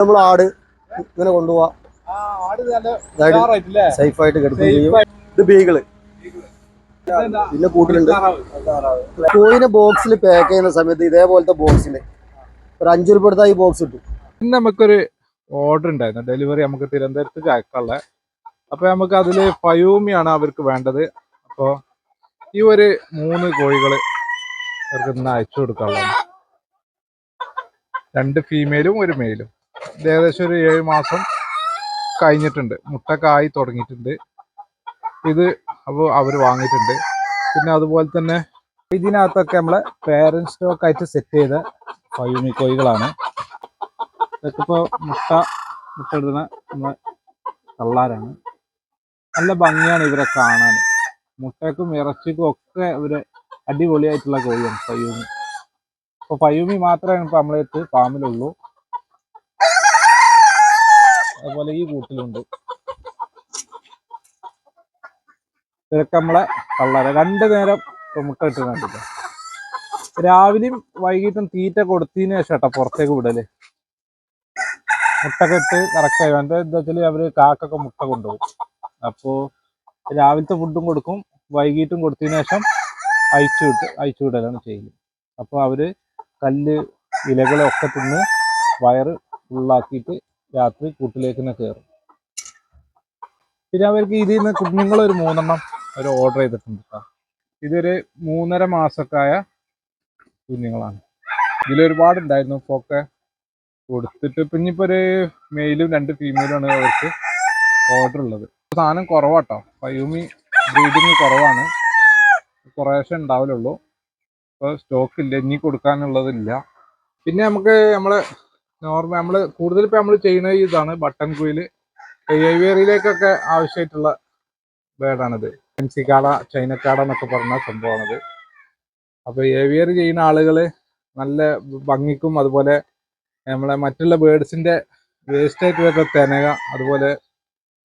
നമ്മൾ ആട് ഇങ്ങനെ കൊണ്ടുപോവാ. ആ, ആട് നല്ല അതായത് ഉഷാറായിട്ടില്ലേ? സേഫ് ആയിട്ട് കിടക്കുകയും ചെയ്യും. ഇത് ഇതെന്താ? പിന്നെ കൂട്ടിലുണ്ട്. കോയിനെ ബോക്സിൽ പാക്ക് ചെയ്യുന്ന സമയത്ത് ഇതേപോലത്തെ ബോക്സിൽ ഒരു അഞ്ചു രൂപ എടുത്താൽ ഈ ബോക്സ് ഇട്ടു പിന്നെ നമുക്കൊരു ഓർഡർ ഉണ്ടായിരുന്നു. ഡെലിവറി നമുക്ക് തിരുവനന്തപുരത്ത് അയക്കാനുള്ള അപ്പൊ നമുക്ക് അതിൽ ഫയൂമിയാണ് അവർക്ക് വേണ്ടത്. അപ്പോ ഈ ഒരു മൂന്ന് കോഴികൾ അവർക്ക് ഇന്ന് അയച്ചു കൊടുക്കാനുള്ളതാണ്. രണ്ട് ഫീമെയിലും ഒരു മെയിലും ഏകദേശം ഒരു ഏഴ് മാസം കഴിഞ്ഞിട്ടുണ്ട്. മുട്ടക്കായി തുടങ്ങിയിട്ടുണ്ട്. ഇത് അപ്പോൾ അവർ വാങ്ങിയിട്ടുണ്ട്. പിന്നെ അതുപോലെ തന്നെ ഇതിനകത്തൊക്കെ നമ്മളെ പേരന്റ് സ്റ്റോക്ക് ആയിട്ട് സെറ്റ് ചെയ്ത ഫയൂമി കോഴികളാണ് ഇതൊക്കെ ഇപ്പോൾ മുട്ട മുട്ട ഇടുന്ന നമ്മളെ തള്ളാരാണ്. നല്ല ഭംഗിയാണ് ഇവരെ കാണാൻ. മുട്ടയ്ക്കും ഇറച്ചിക്കും ഒക്കെ ഒരു അടിപൊളിയായിട്ടുള്ള കോഴിയാണ് ഫയൂമി അപ്പോൾ ഫയൂമി മാത്രമേ ഇപ്പോൾ നമ്മളെടുത്ത് ഫാമിലുള്ളൂ അതുപോലെ ഈ കൂട്ടിലുണ്ട്. ഇതൊക്കെ നമ്മളെ കള്ളര രണ്ട് നേരം നമുക്ക് കിട്ടുന്നുണ്ട് രാവിലെയും വൈകിട്ടും തീറ്റ കൊടുത്തതിന് ശേഷം കേട്ടോ പുറത്തേക്ക് വിടൽ. മുട്ടൊക്കെ ഇട്ട് കറക്റ്റ് ആയി. എന്താ എന്താ അവർ കാക്കൊക്കെ മുട്ട കൊണ്ടുപോകും. അപ്പോ രാവിലത്തെ ഫുഡും കൊടുക്കും. വൈകിട്ടും കൊടുത്തതിന് ശേഷം അയച്ചു വിട്ട് അയച്ചു വിടലാണ് ചെയ്യൽ. അപ്പോൾ അവർ കല്ല് ഇലകളൊക്കെ തിന്ന് വയറ് ഫുള്ളാക്കിയിട്ട് രാത്രി കൂട്ടിലേക്ക് തന്നെ കയറും പിന്നെ അവർക്ക് ഇതിൽ നിന്ന് കുഞ്ഞുങ്ങൾ ഒരു മൂന്നെണ്ണം അവർ ഓർഡർ ചെയ്തിട്ടുണ്ട് കേട്ടോ ഇതൊരു മൂന്നര മാസക്കായ കുഞ്ഞുങ്ങളാണ്. ഇതിലൊരുപാട് ഉണ്ടായിരുന്നു. ഇപ്പോൾ ഒക്കെ കൊടുത്തിട്ട് ഇപ്പം ഇനിയിപ്പോൾ ഒരു മെയിലും രണ്ട് ഫീമെയിലും ആണ് അവർക്ക് ഓർഡർ ഉള്ളത്. സാധനം കുറവാട്ടോ. പയ്യൂമി ബ്രീഡിങ് കുറവാണ്. കുറേശ്ശെ ഉണ്ടാവില്ലുള്ളൂ ഇപ്പോൾ സ്റ്റോക്ക് ഇല്ല. ഇനി കൊടുക്കാനുള്ളതില്ല. പിന്നെ നമുക്ക് നമ്മൾ നോർമൽ നമ്മൾ കൂടുതൽ ഇപ്പം നമ്മൾ ചെയ്യുന്ന ഇതാണ് ബട്ടൺ കുയിൽ ഏവിയറിയിലേക്കൊക്കെ ആവശ്യമായിട്ടുള്ള ബേഡാണിത് ഫെൻസിക്കാട ചൈനക്കാട എന്നൊക്കെ പറഞ്ഞ സംഭവമാണിത്. അപ്പോൾ ഏവിയർ ചെയ്യുന്ന ആളുകൾ നല്ല ഭംഗിക്കും അതുപോലെ നമ്മളെ മറ്റുള്ള ബേഡ്സിന്റെ വേസ്റ്റായിട്ട് വരുന്ന തെനക അതുപോലെ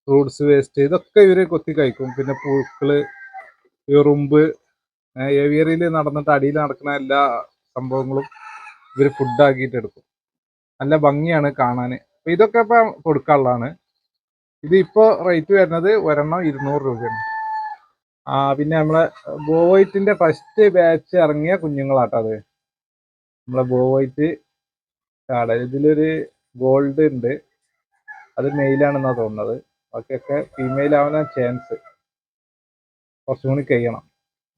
ഫ്രൂട്ട്സ് വേസ്റ്റ് ഇതൊക്കെ ഇവർ കൊത്തി കഴിക്കും. പിന്നെ പൂക്കൾ എറുമ്പ് ഏവിയറിയിൽ നടന്നിട്ട് അടിയിൽ നടക്കുന്ന എല്ലാ സംഭവങ്ങളും ഇവർ ഫുഡാക്കിയിട്ട് എടുക്കും. നല്ല ഭംഗിയാണ് കാണാൻ അപ്പൊ ഇതൊക്കെ ഇപ്പൊ കൊടുക്കാനുള്ളതാണ്. ഇത് ഇപ്പോ റേറ്റ് വരുന്നത് ഒരെണ്ണം ഇരുന്നൂറ് രൂപയാണ്. ആ പിന്നെ നമ്മളെ ബോവൈറ്റിന്റെ ഫസ്റ്റ് ബാച്ച് ഇറങ്ങിയ കുഞ്ഞുങ്ങളാട്ടോ അത്. നമ്മളെ ബോവൈറ്റ് കാട. ഇതിലൊരു ഗോൾഡ് ഉണ്ട്. അത് മെയിലാണെന്നാണ് തോന്നുന്നത്. ബാക്കിയൊക്കെ ഫീമെയിൽ ആവുന്ന ചാൻസ് കുറച്ചും കൂടി കഴിയണം.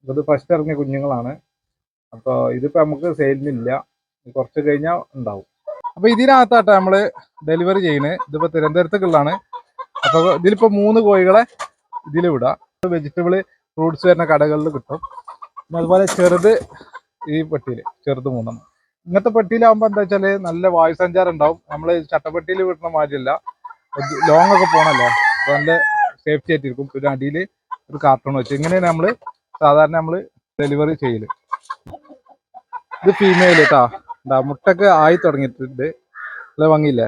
ഇത് ഫസ്റ്റ് ഇറങ്ങിയ കുഞ്ഞുങ്ങളാണ്. അപ്പോൾ ഇതിപ്പോൾ നമുക്ക് സെയിലിനില്ല കുറച്ച് കഴിഞ്ഞാൽ ഉണ്ടാവും. അപ്പോൾ ഇതിനകത്താട്ടോ നമ്മൾ ഡെലിവറി ചെയ്യുന്നത്. ഇതിപ്പോൾ തിരുവനന്തപുരത്തേക്കുള്ളതാണ്. അപ്പോൾ ഇതിലിപ്പോൾ മൂന്ന് കോഴികളെ ഇതിൽ വിടാം. വെജിറ്റബിൾ ഫ്രൂട്ട്സ് വരുന്ന കടകളിൽ കിട്ടും. പിന്നെ അതുപോലെ ചെറുത് ഈ പെട്ടിയിൽ ചെറുത് മൂന്നെണ്ണം. ഇങ്ങനത്തെ പെട്ടിയിലാവുമ്പോൾ എന്താ വെച്ചാൽ നല്ല വായു സഞ്ചാരം ഉണ്ടാവും നമ്മൾ ചട്ടപ്പെട്ടിയിൽ വിടുന്ന മാതിരിയല്ല. ലോങ് ഒക്കെ പോകണല്ലോ അപ്പോൾ നല്ല സേഫ്റ്റി ആയിട്ടിരിക്കും പിന്നെ അടിയിൽ ഒരു കാർട്ടൂൺ വെച്ച്. ഇങ്ങനെയാണ് നമ്മൾ സാധാരണ നമ്മൾ ഡെലിവറി ചെയ്യൽ. ഇത് ഫീമെയിൽ കേട്ടാ എന്താ മുട്ടൊക്കെ ആയി തുടങ്ങിയിട്ടുണ്ട്. അല്ല വാങ്ങിയില്ലേ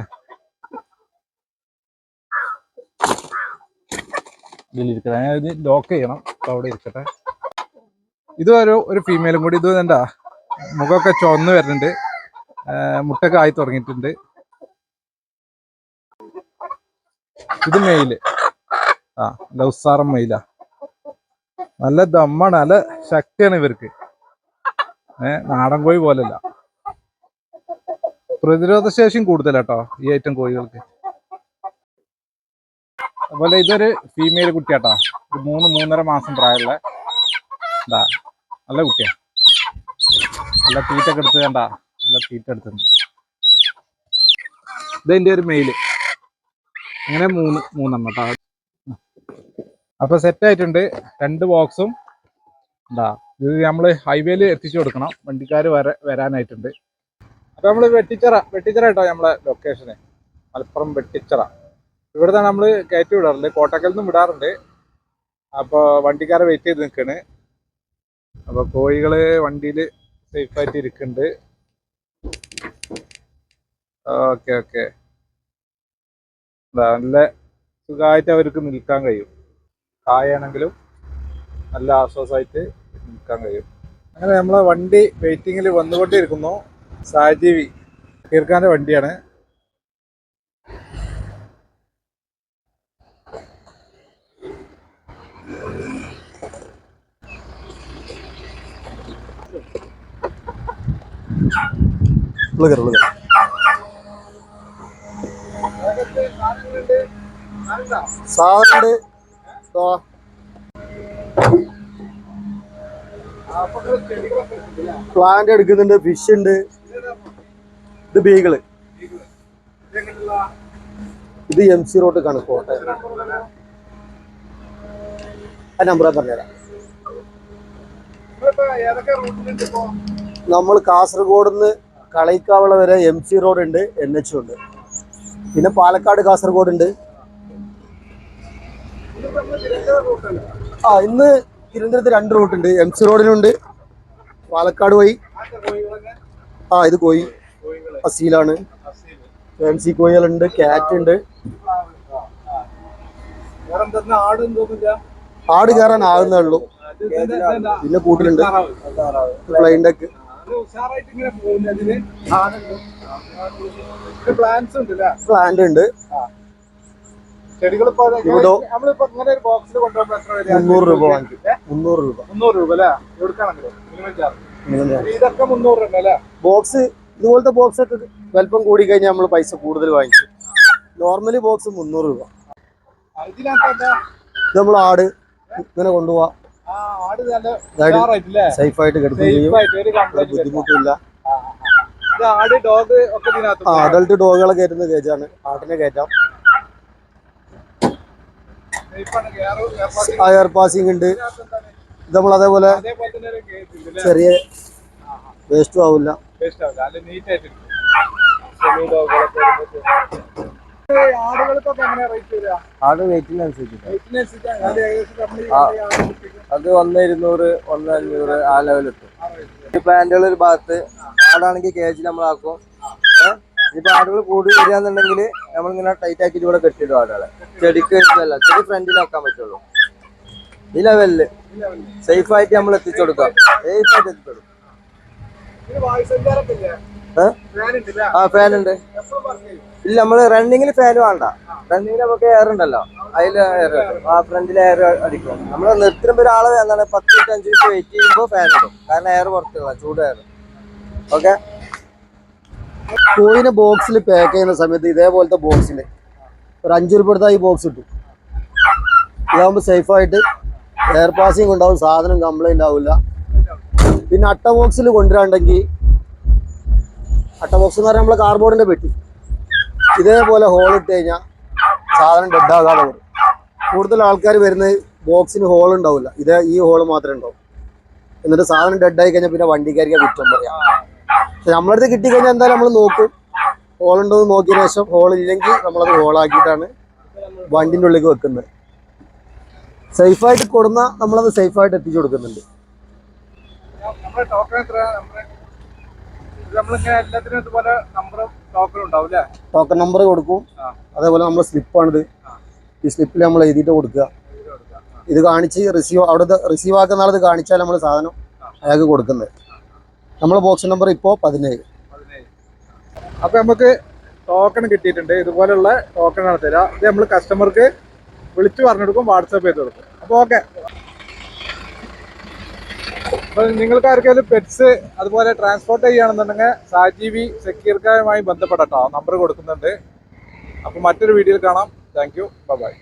ലോക്ക് ചെയ്യണം. അവിടെ ഇരിക്കട്ടെ. ഇത് ഒരു ഒരു ഫീമെയിലും കൂടി ഇത് എന്താ മുഖമൊക്കെ ചുവന്ന് വരുന്നുണ്ട്. മുട്ടൊക്കെ ആയി തുടങ്ങിയിട്ടുണ്ട്. ഇത് മെയിൽ ആ ലൗസാറം മെയിലാ നല്ല ദമ്മാണ്. നല്ല ശക്തിയാണ് ഇവർക്ക്. ഏഹ് നാടൻ കോഴി പോലല്ല. പ്രതിരോധ ശേഷിയും കൂടുതലാട്ടോ ഈ ഐറ്റം കോഴികൾക്ക്. അതുപോലെ ഇതൊരു ഫീമെയിൽ കുട്ടിയാട്ടോ. ഇത് മൂന്ന് മൂന്നര മാസം പ്രായമുള്ള എന്താ നല്ല കുട്ടിയാ. നല്ല തീറ്റൊക്കെ എടുത്ത് കണ്ട നല്ല തീറ്റ എടുത്തിട്ടുണ്ട്. ഇതെന്റെ ഒരു മെയിൽ അങ്ങനെ മൂന്ന് മൂന്നെണ്ണം അപ്പൊ സെറ്റ് ആയിട്ടുണ്ട്. രണ്ട് ബോക്സും എന്താ ഇത് നമ്മൾ ഹൈവേയിൽ എത്തിച്ചു കൊടുക്കണം. വണ്ടിക്കാർ വര വരാനായിട്ടുണ്ട്. അപ്പൊ നമ്മൾ വെട്ടിച്ചിറ വെട്ടിച്ചിറ കേട്ടോ നമ്മളെ ലൊക്കേഷന് മലപ്പുറം വെട്ടിച്ചിറ. ഇവിടുന്ന് നമ്മൾ കയറ്റി വിടാറുണ്ട്. കോട്ടക്കൽ നിന്നും വിടാറുണ്ട്. അപ്പോൾ വണ്ടിക്കാരെ വെയിറ്റ് ചെയ്ത് നിൽക്കണ് അപ്പോൾ കോഴികൾ വണ്ടിയിൽ സേഫ് ആയിട്ട് ഇരിക്കുന്നുണ്ട്. Okay okay. നല്ല സുഖമായിട്ട് അവർക്ക് നിൽക്കാൻ കഴിയും. കായാണെങ്കിലും നല്ല ആശ്വാസമായിട്ട് നിൽക്കാൻ കഴിയും. അങ്ങനെ നമ്മളെ വണ്ടി വെയിറ്റിങ്ങിൽ വന്നുകൊണ്ടിരിക്കുന്നു സാജീവി കീർക്കാന്റെ വണ്ടിയാണ്. ഉള്ളുകർ ഉള്ളുകർ സാധനമുണ്ട്. പ്ലാന്റ് എടുക്കുന്നുണ്ട് ഫിഷ് ഉണ്ട്. ഇത് ബീഗിൾ. ഇത് എം സി റോഡ് കണക്കോട്ടെ. ആ നമ്പർ പറഞ്ഞുതരാം. നമ്മൾ കാസർഗോഡ് നിന്ന് കളയിക്കാവള വരെ എം സി റോഡ് ഉണ്ട് എൻ എച്ച് ഉണ്ട്. പിന്നെ പാലക്കാട് കാസർഗോഡ് ഉണ്ട്. ആ ഇന്ന് തിരുവനന്തപുരത്ത് രണ്ട് റൂട്ടുണ്ട് എം സി റോഡിനുണ്ട് പാലക്കാട് പോയി. ആ ഇത് കോഴികൾ അസീലാണ് ഫാൻസി കോയൽ ഉണ്ട് കാറ്റ് ഉണ്ട്. ആടും കയറാൻ ആകുന്നേ ഉള്ളൂ. പിന്നെ കൂട്ടിലുണ്ട്. പ്ലെയിൻ ഡെക്ക് പ്ലാന്റ് ഉണ്ട്? മുന്നൂറ് രൂപ മുന്നൂറ് രൂപ. മുന്നൂറ് രൂപ. അല്ലേ ബോക്സ് ഇതുപോലത്തെ ബോക്സ് ഒക്കെ വലിപ്പം കൂടി കഴിഞ്ഞാൽ നമ്മൾ പൈസ കൂടുതൽ വാങ്ങിച്ചു നോർമലി ബോക്സ് മുന്നൂറ് രൂപ. നമ്മൾ ആട് ഇങ്ങനെ കൊണ്ടുപോവാം. സേഫായിട്ട് കിടക്കുകയും ചെയ്യും. ബുദ്ധിമുട്ടില്ല ഡോഗുകളെ കയറ്റുന്ന കേജാണ് ആട്ടിനെ കയറ്റാം. എയർ പാസിംഗ് ഉണ്ട്. നമ്മൾ അതേപോലെ ചെറിയ വേസ്റ്റും ആവില്ല. വേസ്റ്റ് ആവില്ല നല്ല നീറ്റ് ആയിട്ട് ആട് വെയിറ്റിനനുസരിച്ചിട്ട് അത് ഒന്ന് ഇരുന്നൂറ് ഒന്ന് അഞ്ഞൂറ് ആ ലെവലെത്തും ഈ പാന്റുകൾ ഒരു ഭാഗത്ത് ആടാണെങ്കിൽ കേജിൽ നമ്മളാക്കും ഏഹ് ഇനിയിപ്പോ ആടുകൾ കൂടി വരികയാണെന്നുണ്ടെങ്കിൽ നമ്മളിങ്ങനെ ടൈറ്റ് ആക്കിയിട്ട് ഇവിടെ കെട്ടിയിടും ആടുകളെ. ചെടിക്ക് അല്ല ചെടി ഫ്രണ്ടിലാക്കാൻ പറ്റുള്ളൂ. ഈ ലെവലിൽ സേഫായിട്ട് നമ്മൾ എത്തിച്ചു കൊടുക്കാം. സേഫായിട്ട് എത്തിച്ചു കൊടുക്കും ഇത് വായു സഞ്ചാരമൊക്കെ ഇല്ലേ ഏഹ് ഫാൻ ഉണ്ടല്ലേ ആ ഫാൻ ഉണ്ട് ഇല്ല നമ്മൾ റണ്ണിങ്ങിൽ ഫാൻ വേണ്ട. റണ്ണിങ്ങിൽ നമുക്ക് എയർ ഉണ്ടല്ലോ. അതിൽ എയർ ആ ഫ്രണ്ടിൽ എയർ അടിക്കും. നമ്മൾ നിർത്തുമ്പോൾ ഒരാൾ എന്താണ് പത്ത് മിനിറ്റ് അഞ്ച് മിനിറ്റ് വെയിറ്റ് ചെയ്യുമ്പോൾ ഫാൻ ഇടും. കാരണം എയർ പുറത്തുള്ള ചൂട് എയർ ഓക്കെ കോയിനെ ബോക്സിൽ പാക്ക് ചെയ്യുന്ന സമയത്ത് ഇതേപോലത്തെ ബോക്സിൽ ഒരു അഞ്ച് രൂപ എടുത്താൽ ഈ ബോക്സ് കിട്ടും. ഇതാകുമ്പോൾ സേഫായിട്ട് എയർ പാസിങ് ഉണ്ടാവും സാധനം കംപ്ലൈന്റ് ആവില്ല പിന്നെ അട്ട ബോക്സിൽ കൊണ്ടുവരാണ്ടെങ്കിൽ അട്ട ബോക്സ് എന്ന് പറഞ്ഞാൽ നമ്മളെ കാർബോർഡിന്റെ പെട്ടി. ഇതേപോലെ ഹോൾ ഇട്ട് കഴിഞ്ഞാൽ സാധനം ഡെഡ് ആകാതെ വരും കൂടുതൽ ആൾക്കാർ വരുന്നത് ബോക്സിന് ഹോൾ ഉണ്ടാവില്ല. ഇതേ ഈ ഹോൾ മാത്രമേ ഉണ്ടാവും. എന്നിട്ട് സാധനം ഡെഡ് ആയി കഴിഞ്ഞാൽ പിന്നെ വണ്ടിക്കാരിക്ക് കുറ്റം പറയാം. പക്ഷെ നമ്മളടുത്ത് കിട്ടിക്കഴിഞ്ഞാൽ എന്തായാലും നമ്മൾ നോക്കും. ഹോൾ ഉണ്ടോ എന്ന് നോക്കിയതിനു ശേഷം ഹോൾ ഇല്ലെങ്കിൽ നമ്മളത് ഹോളാക്കിയിട്ടാണ് വണ്ടിന്റെ ഉള്ളിലേക്ക് വെക്കുന്നത്. സേഫായിട്ട് കൊടുന്ന നമ്മളത് സേഫായിട്ട് എത്തിച്ചു കൊടുക്കുന്നുണ്ട്. നമ്മുടെ ടോക്കൺ എത്ര? നമ്മളിങ്ങനെ എല്ലാത്തിനും ഇതുപോലെ നമ്പറും ടോക്കൺ ഉണ്ടാവും അല്ലേ? ടോക്കൺ നമ്പർ കൊടുക്കും. അതേപോലെ നമ്മൾ സ്ലിപ്പാണിത് ഈ സ്ലിപ്പിൽ നമ്മൾ എഴുതിയിട്ട് കൊടുക്കുക. ഇത് കാണിച്ച് റിസീവ് അവിടെ റിസീവ് ആക്കുന്ന ആളത് കാണിച്ചാൽ നമ്മൾ സാധനം അയാൾക്ക് കൊടുക്കുന്നത്. നമ്മളെ ബോക്സ് നമ്പർ ഇപ്പോൾ പതിനേഴ്. അപ്പൊ നമുക്ക് ടോക്കൺ കിട്ടിയിട്ടുണ്ട്. ഇതുപോലുള്ള ടോക്കൺ ആണ് തരാം. ഇത് നമ്മൾ കസ്റ്റമർക്ക് വിളിച്ചു പറഞ്ഞു കൊടുക്കും വാട്സാപ്പ് ചെയ്ത് കൊടുക്കും. അപ്പോൾ ഓക്കെ നിങ്ങൾക്ക് ആർക്കെങ്കിലും പെറ്റ്സ് അതുപോലെ ട്രാൻസ്പോർട്ട് ചെയ്യുകയാണെന്നുണ്ടെങ്കിൽ സാജീവി സെക്യൂർക്കായുമായി ബന്ധപ്പെടട്ടോ. നമ്പർ കൊടുക്കുന്നുണ്ട്. അപ്പോൾ മറ്റൊരു വീഡിയോയിൽ കാണാം. Thank you by